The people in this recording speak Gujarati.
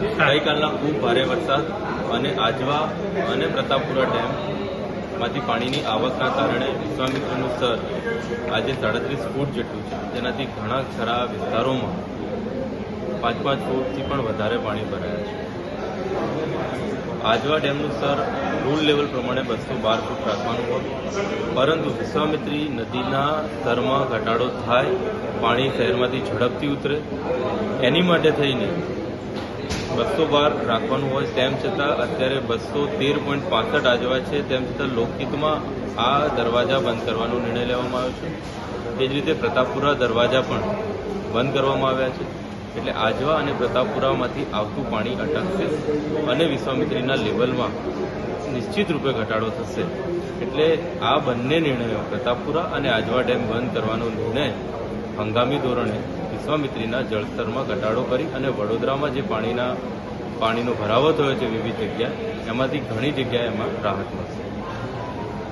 ગઈકાલના ખૂબ ભારે વરસાદ અને આજવા અને પ્રતાપપુરા ડેમમાંથી પાણીની આવકના કારણે વિશ્વામિત્રનું સ્તર આજે સાડત્રીસ ફૂટ જેટલું છે. તેનાથી ઘણા ખરા વિસ્તારોમાં પાંચ પાંચ ફૂટથી પણ વધારે પાણી ભરાયા છે. આજવા ડેમનું સ્તર રૂલ લેવલ પ્રમાણે બસો બાર ફૂટ રાખવાનું હોય. પરંતુ વિશ્વામિત્રી નદીના સ્તરમાં ઘટાડો થાય, પાણી શહેરમાંથી ઝડપથી ઉતરે. એની માટે થઈને બસો બાર રાખવાનું હોય તેમ છતાં અત્યારે બસો તેર પોઈન્ટ પાસઠ આજવા છે, તેમ છતાં લોકહિતમાં આ દરવાજા બંધ કરવાનો નિર્ણય લેવામાં આવ્યો છે. એ જ રીતે પ્રતાપપુરા દરવાજા પણ બંધ કરવામાં આવ્યા છે. એટલે આજવા અને પ્રતાપપુરામાંથી આવતું પાણી અટકશે અને વિશ્વામિત્રીના લેવલમાં નિશ્ચિત રૂપે ઘટાડો થશે. એટલે આ બંને નિર્ણયો પ્રતાપપુરા અને આજવા ડેમ બંધ કરવાનો નિર્ણય હંગામી ધોરણે વિશ્વામિત્રીના જળસ્તરમાં ઘટાડો કરી અને વડોદરામાં જે પાણીના, પાણીનો ભરાવો થયો છે વિવિધ જગ્યાએ, એમાંથી ઘણી જગ્યાએ એમાં રાહત મળશે.